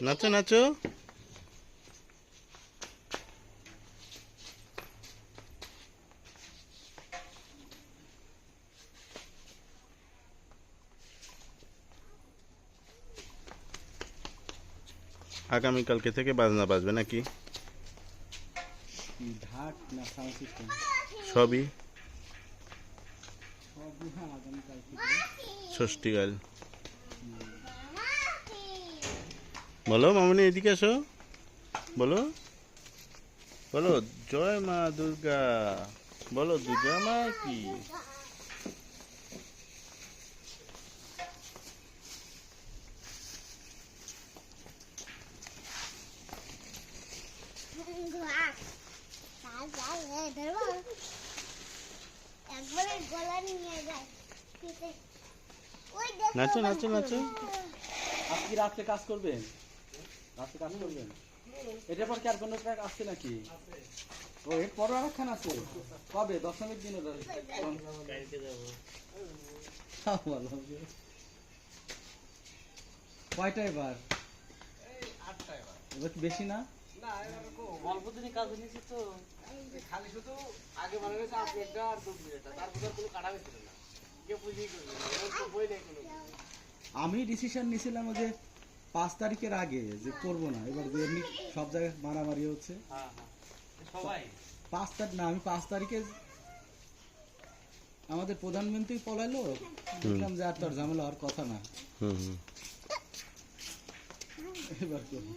নাচো নাচো। আগামীকালকে থেকে বাজনা বাজবে নাকি? সবই। সব হ্যাঁ ষষ্ঠীকাল বলো মামনি এদিকে আসো বলো। বলো জয় মা দুর্গা। বলো দুর্গা মা কি? নাচো নাচো নাচো। আজকে রাত্রে কাজ করবেন রাত্রে কাজ করবেন এটার পর কি আর কোনো ট্র্যাক আসছে নাকি? ও এর পরও আর একখান আছে। কবে? দশমীর দিনে কয়টা এবার? এবার বেশি না? অল্প দিনই কাজ নিয়েছি তো। খালি শুধু আগে মনে হয়েছে আপনি একটা আর কোনো কাটা হয়েছিল না। কে বুঝিয়ে করবে বই নেই কোনো আমি ডিসিশন নিয়েছিলাম যে পাঁচ তারিখের আগে যে করব না এবার যে এমনি সব জায়গায় মারামারি হচ্ছে। হ্যাঁ হ্যাঁ। সবাই? পাঁচ তারিখ না আমি পাঁচ তারিখে আমাদের প্রধানমন্ত্রী পলাইলো দেখলাম যে আর তোর ঝামেলা হওয়ার কথা না। হুম হুম। এবার করব।